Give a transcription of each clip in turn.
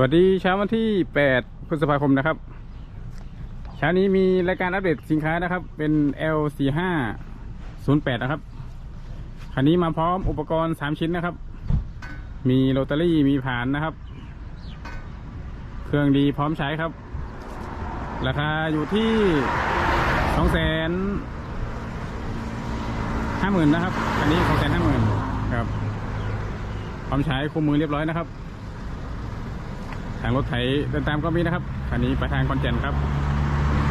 วัสดีเช้าวันที่ 8 พฤษภาคมนะครับ เช้านี้มีรายการอัปเดตสินค้านะครับ เป็น L4508 นะครับ คันนี้มาพร้อมอุปกรณ์ 3 ชิ้นนะครับ มีโรตารี่ มีผานนะครับ เครื่องดีพร้อมใช้ครับ ราคาอยู่ที่2 5 0 0 0 0 0นะครับ คันนี้2 5 0 0 0 0ครับ พร้อมใช้คู่มือเรียบร้อยนะครับ ทางรถไถเดินตามก็มีนะครับคันนี้ไปทางคอนแก่นครับ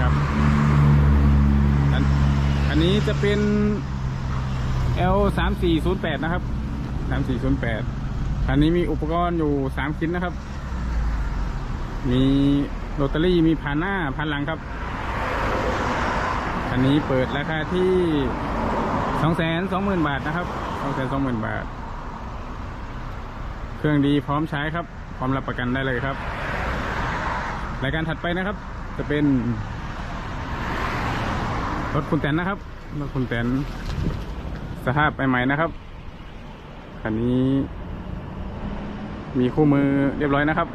ครับอันอันนี้จะเป็น L สามสี่ศูนย์แปดนะครับสามสี่ศูนย์แปดคันนี้มีอุปกรณ์อยู่สามชิ้นนะครับ มีโรตารี่มีพันหน้าพันหลังครับคันนี้เปิดราคาที่สองแสนสองหมื่นบาทนะครับสองแสนสองหมื่นบาท เครื่องดีพร้อมใช้ครับ พร้อมรับประกันได้เลยครับ รายการถัดไปนะครับ จะเป็น รถคุณแตนนะครับรถคุณแตนสภาพใหม่ๆนะครับคันนี้ มีคู่มือเรียบร้อยนะครับ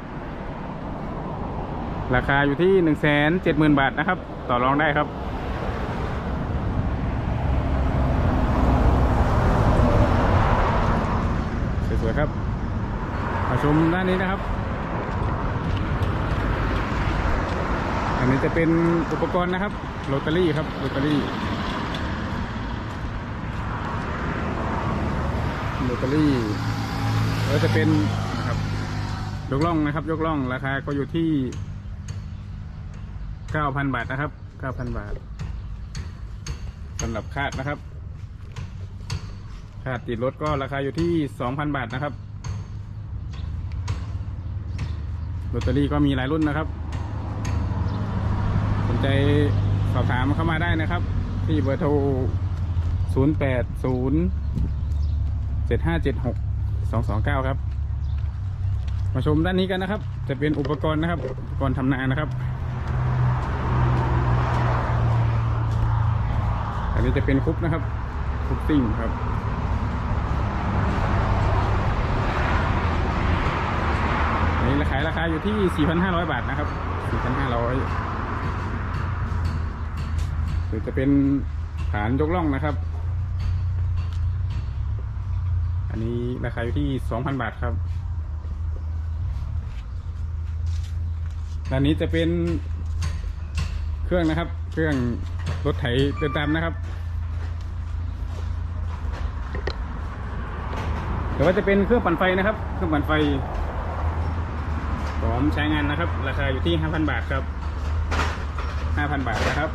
ราคาอยู่ที่หนึ่งแสนเจ็ดหมื่นบาทนะครับ ต่อรองได้ครับสวยๆครับ มาชมด้านนี้นะครับ อันนี้จะเป็นอุปกรณ์นะครับโรตารี่ครับโรตารี่โรตารี่แล้วจะเป็นนะครับยกล่องนะครับ ยกล่องราคาก็อยู่ที่9,000บาทนะครับ9,000บาทสำหรับคาดนะครับคาดติดรถก็ราคาอยู่ที่2,000บาทนะครับ โรตารี่ก็มีหลายรุ่นนะครับ สนใจสอบถามเข้ามาได้นะครับ ที่เบอร์โทร 0 8 0 7 5 7 6 2 2 9 ครับ มาชมด้านนี้กันนะครับ จะเป็นอุปกรณ์นะครับ อุปกรณ์ทำนานะครับ อันนี้จะเป็นคุปนะครับคุปติ้งครับ อันนี้ราคาราคาอยู่ที่ 4,500 บาทนะครับ 4,500หรือจะเป็นฐานยกล่องนะครับ อันนี้ราคาอยู่ที่ 2,000 บาทครับด้านนี้จะเป็นเครื่องนะครับ เครื่องรถไถเดินตามนะครับหรือว่าจะเป็นเครื่องปั่นไฟนะครับ เครื่องปั่นไฟ ร้อมใช้งานนะครับ ราคาอยู่ที่ 5,000 บาทครับ 5,000 บาทนะครับ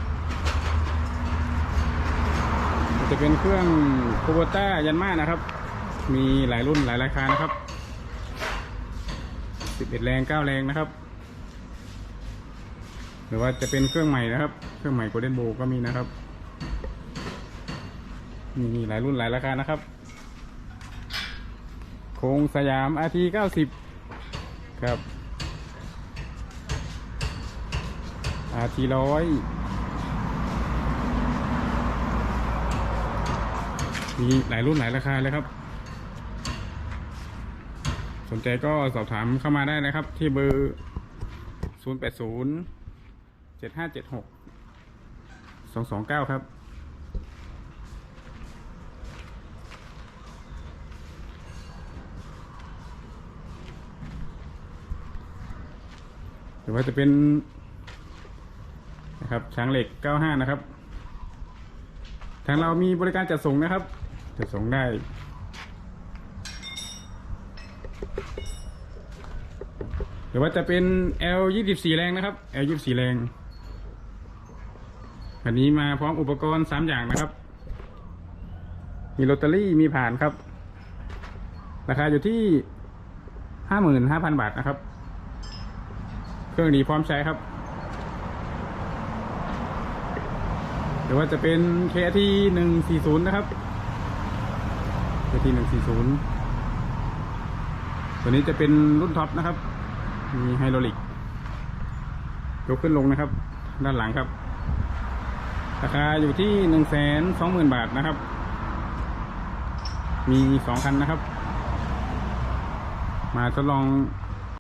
จะเป็นเครื่องโคโบต้ายันมานะครับ มีหลายรุ่นหลายราคานะครับ 11 แรง 9 แรงนะครับ หรือว่าจะเป็นเครื่องใหม่นะครับ เครื่องใหม่โกลเด้นโบก็มีนะครับ มีหลายรุ่นหลายราคานะครับ โคงสยาม RT 90 ครับาทีร้อยมีหลายรุ่นหลายราคาเลยครับ สนใจก็สอบถามเข้ามาได้นะครับ ที่เบอร์ 0 8 0 7 5 7 6 2 2 9 ครับหรือว่าจะเป็น นะครับช้างเหล็ก 95 นะครับ ทางเรามีบริการจัดส่งนะครับ จัดส่งได้ หรือว่าจะเป็น L 24แรงนะครับ L 24แรงอันนี้มาพร้อมอุปกรณ์ 3 อย่างนะครับ มีโรตารี่มีผ่านครับ ราคาอยู่ที่ 55,000 บาทนะครับ เครื่องดีพร้อมใช้ครับ หรือว่าจะเป็น KT 140นะครับ KT 140ตัวนี้จะเป็นรุ่นท็อปนะครับ มีไฮดรอลิกยกขึ้นลงนะครับ ด้านหลังครับ ราคาอยู่ที่120,000บาทนะครับ มีสองคันนะครับ มาทดลอง